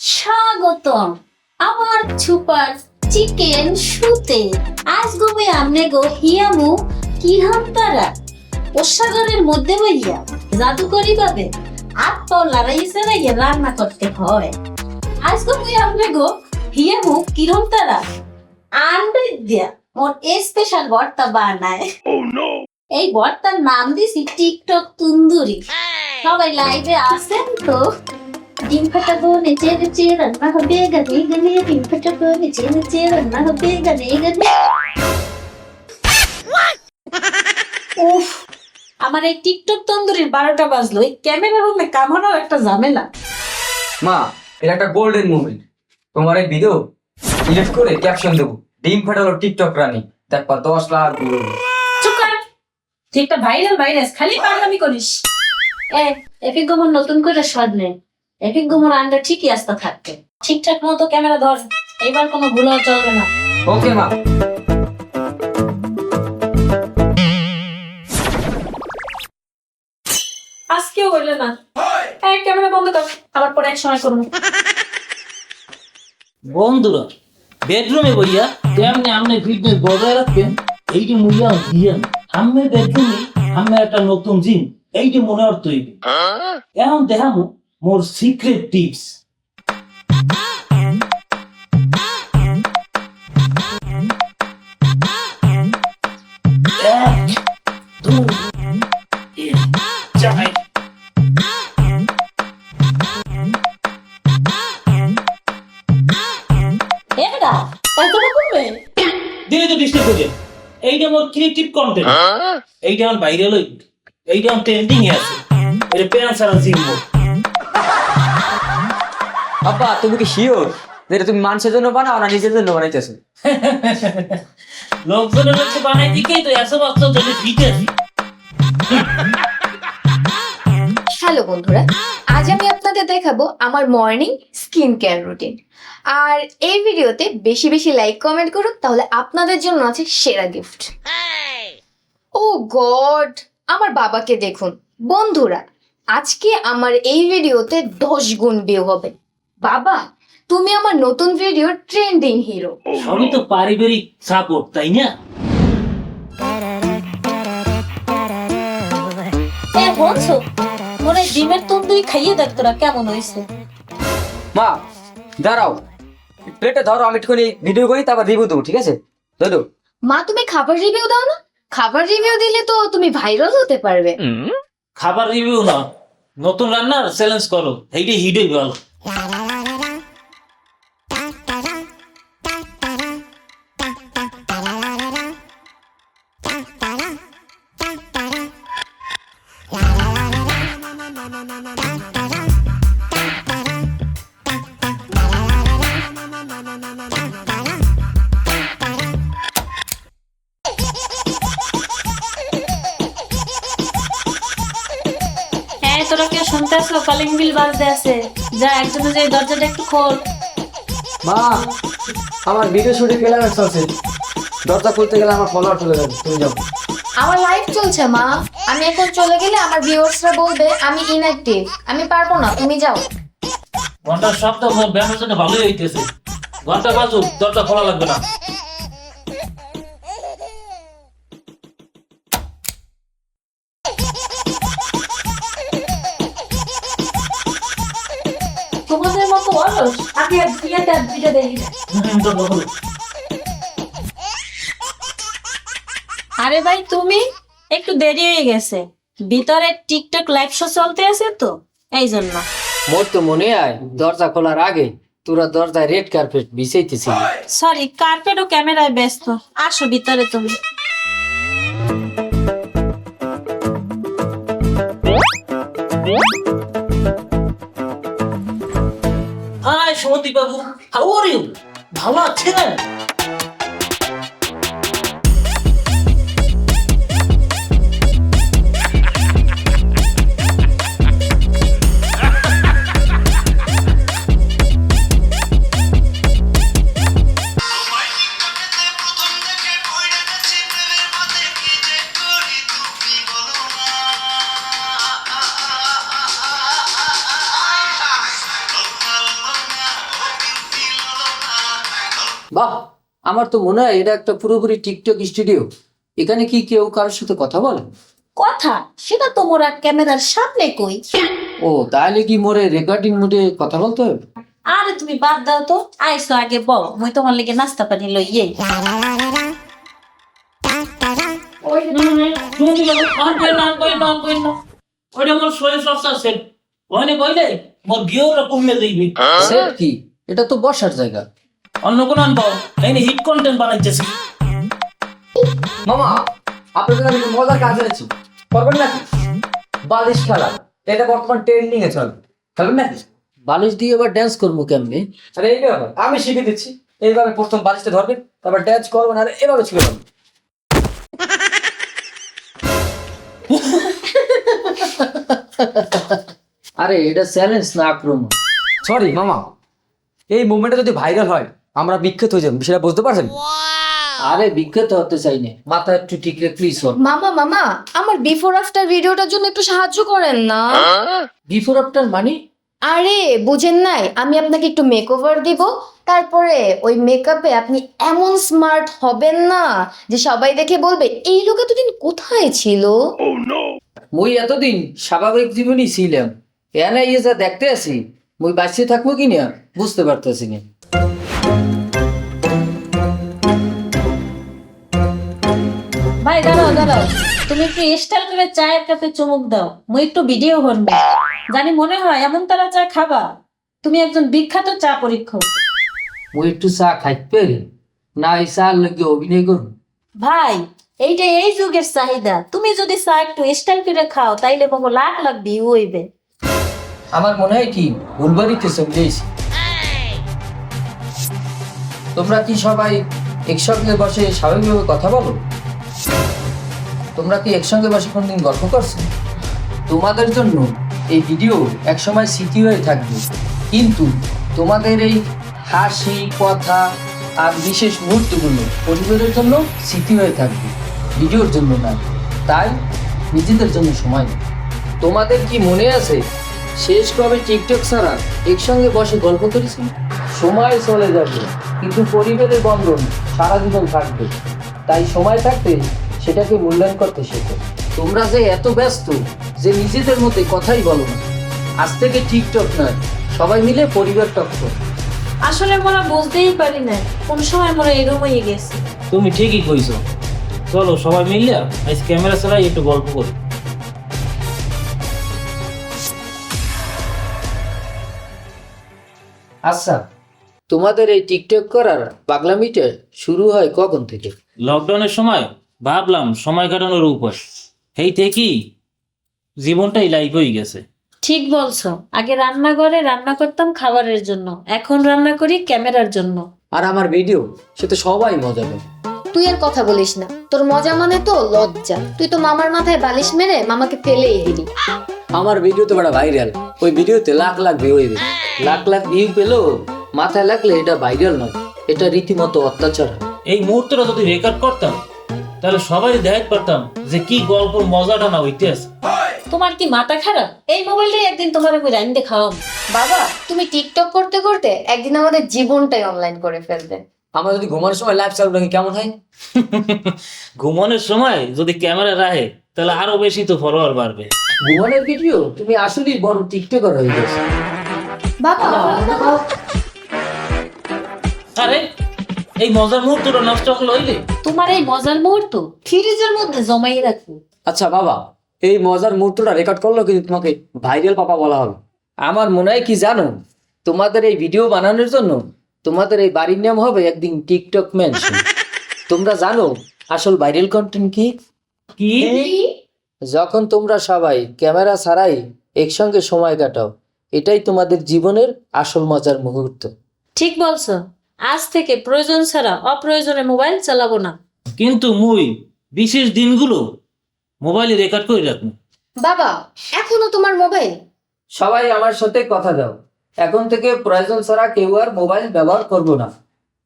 স্বাগতম আমার super chicken শুতে। আজ গোবে আমনে গো হিয়ামু কি হামতারা ওষাগরের মধ্যে বইয়া জাদু করি পাবে হাত পাও লড়াইছে না ইয়ে রান্না করতে হয়। আজ গোবে আমনে গো হিয়ামু কিরম তারা আন্ডে দিয়া মোর স্পেশাল ভর্তা বানায়। এই ভর্তার নাম দিছি টিকটক তুন্দুরি। সবাই লাইভে আসেন তো? ডিম ফাটাবো নেচে নেচে রান্না হবে গানে গানে ডিম ফাটাবো নেচে নেচে রান্না হবে গানে গানে উফ আমার এই টিকটক তন্দুরির বারোটা বাজলো। এই ক্যামেরা রুমে কামানো একটা ঝামেলা। মা এটা একটা গোল্ডেন মুভমেন্ট তোমার এই ভিডিও ডিলিট করে ক্যাপশন দেবো। ডিম ফাটালো টিকটক রানী। দেখবা দশ লাখ হবে। তুই একটা ভাইরাল ভাইরাস খালি পাগলামি করিস। এ এপিক নতুন করে স্বাদ নেই। এপিক গোমর আন্ডা ঠিকই আসতে থাকবে। ঠিকঠাক মতো ক্যামেরা ধর এবার কোনো ভুল চলবে না। ওকে মা আজকেও হইলে না। এই ক্যামেরা বন্ধ কর আবার পরে এক সময় করব। বন্ধুরা বেডরুমে বইয়া তেমনি আপনি ফিটনেস বজায় রাখবেন এইটি যে মুইয়া হিয়ান আমি বেডরুমে আমি একটা নতুন জিম এইটি মনে অর্থ হইবে। এখন দেখামু মোর সিক্রেট টিপস দিলে তো ডিস্টার্ব করে এইটা আমার ক্রিয়েটিভ কন্টেন্ট এইটা আমার ভাইরাল এইটা আমার ট্রেন্ডিং এ আছে। এটা প্যান সারা জিমবো বাবা তুমি কি শিওর যেটা তুমি মানুষের জন্য বানাও না নিজের জন্য বানাইতেছো? লোকজনের হচ্ছে বানাই দিকেই তো বছর হ্যালো বন্ধুরা আজ আমি আপনাদের দেখাবো আমার মর্নিং স্কিন কেয়ার রুটিন আর এই ভিডিওতে বেশি বেশি লাইক কমেন্ট করুন তাহলে আপনাদের জন্য আছে সেরা গিফট ও গড আমার বাবাকে দেখুন। বন্ধুরা আজকে আমার এই ভিডিওতে দশ গুণ ভিউ হবে। বাবা তুমি আমার নতুন ভিডিওর ট্রেন্ডিং হিরো সবই তো পারিবারিক সাপোর্ট তাই না? বলছো মনে ডিমের তন্দুরি খাইয়ে দেখ তোরা কেমন হয়েছে? মা দাঁড়াও। প্লেটে ধরো আমি একটুখানি ভিডিও করি তারপর রিভিউ দেবো ঠিক আছে? ধরো। মা তুমি খাবার রিভিউ দাও না? খাবার রিভিউ দিলে তো তুমি ভাইরাল হতে পারবে। খাবার রিভিউ না। নতুন রান্নার চ্যালেঞ্জ করো এইটাই হিডই ভালো কলিং বিল বাজতে আছে। যা একজনে যে দরজাটা একটু খোল। মা আমার ভিডিও শুটে ক্লাইম্যাক্স চলছে দরজা খুলতে গেলে আমার ফলোয়ার চলে যাবে তুমি যাও। আমার লাইফ চলছে মা। আমি এখন চলে গেলে আমার ভিউয়ার্সরা বলবে আমি ইনঅ্যাক্টিভ আমি পারব না তুমি যাও। ঘণ্টার শব্দ ব্যায়ামের জন্য ভালোই হইতেছে। ঘণ্টা বাজুক দরজা খোলা লাগবে না। দুইটা। আরে ভাই তুমি? একটু দেরি হয়ে গেছে। ভিতরে টিকটক লাইভ শো চলতে আছে তো এই জন্য। মোর তো মনে হয় দরজা খোলার আগে তোরা দরজায় রেড কার্পেট বিছাইতেছিল। সরি কার্পেট ও ক্যামেরায় ব্যস্ত। আসো ভিতরে তুমি। High Sumati Babu how are you ভালো আছেন? বাহ আমার তো মনে হয় এটা একটা পুরোপুরি টিকটক স্টুডিও এখানে কি কেউ কারোর সাথে কথা বলে কথা সেটা তো মোরা ক্যামেরার সামনে কই ও তাহলে কি মোরে রেকর্ডিং মোডে কথা বলতে হবে আরে তুমি বাদ দাও তো আইসো আগে বল মুই তোমার লিগে নাস্তা পানি কইন না। ওইটা মোর শরীর চর্চা সেট ওখানে কইলে মোর বিয়েও কমে যাইবে সেট কি এটা তো বসার জায়গা অন্য কোন আনব? এই হিট কন্টেন্ট বানাইতেছি। মামা আপনাদের আমি একটা মজার কাজ এনেছি। করবেন নাকি? বালিশ খেলা। এটা বর্তমান ট্রেন্ডিং এ চলে। খেলবেন নাকি? বালিশ দিয়ে এবার ড্যান্স করব কেমনে? আরে এই ব্যাপার। আমি শিখে দিচ্ছি। এইভাবে প্রথম বালিশটা ধরবেন তারপর ড্যান্স করবেন আর এভাবে দেবেন আরে এটা চ্যালেঞ্জ না আক্রমণ। সরি মামা। এই মুভমেন্টটা যদি ভাইরাল হয় আমরা বিখ্যাত হয়ে যাব বিষয়টা বুঝতে পারছেন? আরে বিখ্যাত হতে চাই না মাথা একটু প্লিজ হল মামা মামা আমার বিফোর আফটার ভিডিওটার জন্য একটু সাহায্য করেন না। বিফোর আফটার মানে? আরে বুঝেন নাই আমি আপনাকে একটু মেকওভার দিব তারপরে ওই মেকআপে আপনি এমন স্মার্ট হবেন না যে সবাই দেখে বলবে এই লোক এতদিন কোথায় ছিল? মুই এতদিন স্বাভাবিক জীবনই ছিলাম। এনে ইয়ে যা দেখতে আছি মুই বাঁচিয়ে থাকব কি না বুঝতে পারতেছি না। ভাই দাঁড়াও দাঁড়াও। তুমি একটু স্টাইল করে চায়ের কাপে চুমুক দাও। মুই একটু ভিডিও করব। জানি মনে হয় এমন তারা চা খাবা। তুমি একজন বিখ্যাত চা পরীক্ষক। মুই একটু চা খাইতে না এই চার লোকে অভিনয় করুন। ভাই এইটা এই যুগের চাহিদা। তুমি যদি চা একটু স্টাইল করে খাও তাইলে মগো লাখ লাখ ভিউ হইবে। আমার মনে হয় কি ভুলবাড়িতে সমঝেছি তোমরা কি সবাই একসঙ্গে বসে স্বাভাবিকভাবে কথা বলো? তোমরা কি একসঙ্গে বসে কোনদিন গল্প করছ? তোমাদের জন্য এই ভিডিও একসময় স্মৃতি হয়ে থাকবে। কিন্তু তোমাদের এই হাসি, কথা আর বিশেষ মুহূর্তগুলো পরিবারের জন্য স্মৃতি হয়ে থাকবে, ভিডিওর জন্য না। তাই নিজেদের জন্য সময় তোমাদের কি মনে আছে, শেষ কবে টিকটক ছাড়া একসঙ্গে বসে গল্প করেছি? সময় চলে যাবে, কিন্তু পরিবারের বন্ধন সারা জীবন থাকবে। তাই সময় থাকতে সেটাকে মূল্যায়ন করতে শেখো। তোমরা যে এত ব্যস্ত যে নিজেদের মধ্যে কথাই বলো না। আজ থেকে টিকটক নয় সবাই মিলে পরিবার টক আসলে মোরা বুঝতেই পারি না কোন সময় মোরা এরম হয়ে গেছে। তুমি ঠিকই কইছো। চলো সবাই মিলে আজ ক্যামেরা ছাড়াই একটু গল্প করি। আচ্ছা তোমাদের এই টিকটক করার পাগলামিটা শুরু হয় কখন থেকে? লকডাউনের সময় ভাবলাম সময় কাটানোর উপায় এই থেকেই জীবনটাই লাইফ হয়ে গেছে। ঠিক বলছো। আগে রান্নাঘরে রান্না করতাম খাবারের জন্য। এখন রান্না করি ক্যামেরার জন্য। আর আমার ভিডিও সে তো সবাই মজা পাবে তুই আর কথা বলিস না। তোর মজা মানে তো লজ্জা। তুই তো মামার মাথায় বালিশ মেরে মামাকে ফেলেই দিলি। আমার ভিডিও তো বড় ভাইরাল ওই ভিডিওতে লাখ লাখ ভিউ হইবে লাখ লাখ ভিউ পেলেও মাথায় লাগলে এটা ভাইরাল নয় এটা রীতিমতো অত্যাচার এই মুহূর্তটা যদি রেকর্ড করতাম তাহলে সবাই দেখাতে পারতাম যে কি গল্প মজাটা না আছে তোমার কি মাথা খারাপ? এই মোবাইলটাই একদিন তোমার আমি খাওয়াম। বাবা তুমি টিকটক করতে করতে একদিন আমাদের জীবনটাই অনলাইন করে ফেলবে আমরা যদি ঘুমানোর সময় লাইভ চালু রাখি কেমন হয়? ঘুমানোর সময় যদি ক্যামেরা রাখে তাহলে আরও বেশি তো ফলোয়ার বাড়বে। ভুবনের ভিডিও তুমি আসলেই বড় টিকটকার হয়ে গেছে। বাবা। আরে এই মজার মুহূর্তটা নষ্ট হলো হইলে? তোমার এই মজার মুহূর্ত ফ্রিজের মধ্যে জমাই রাখো আচ্ছা বাবা এই মজার মুহূর্তটা রেকর্ড করল কিন্তু তোমাকে ভাইরাল পাপা বলা হবে। আমার মনে হয় কি জানো? তোমাদের এই ভিডিও বানানোর জন্য তোমাদের এই বাড়ির নাম হবে একদিন টিকটক ম্যানশন তোমরা জানো আসল ভাইরাল কন্টেন্ট কি? কি? যখন তোমরা সবাই ক্যামেরা ছাড়াই একসঙ্গে সময় কাটাও এটাই তোমাদের জীবনের আসল মজার মুহূর্ত। ঠিক বলছো। আজ থেকে প্রয়োজন ছাড়া অপ্রয়োজনে মোবাইল চালাবো না। কিন্তু মুই বিশেষ দিনগুলো মোবাইলে রেকর্ড করে রাখব। বাবা এখনও তোমার মোবাইল? সবাই আমার সাথে কথা দাও। এখন থেকে প্রয়োজন ছাড়া কেউ আর মোবাইল ব্যবহার করব না।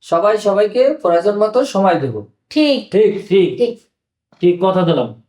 সবাই সবাইকে প্রয়োজন মতো সময় দেবো। ঠিক। ঠিক ঠিক। ঠিক। ঠিক কথা দিলাম।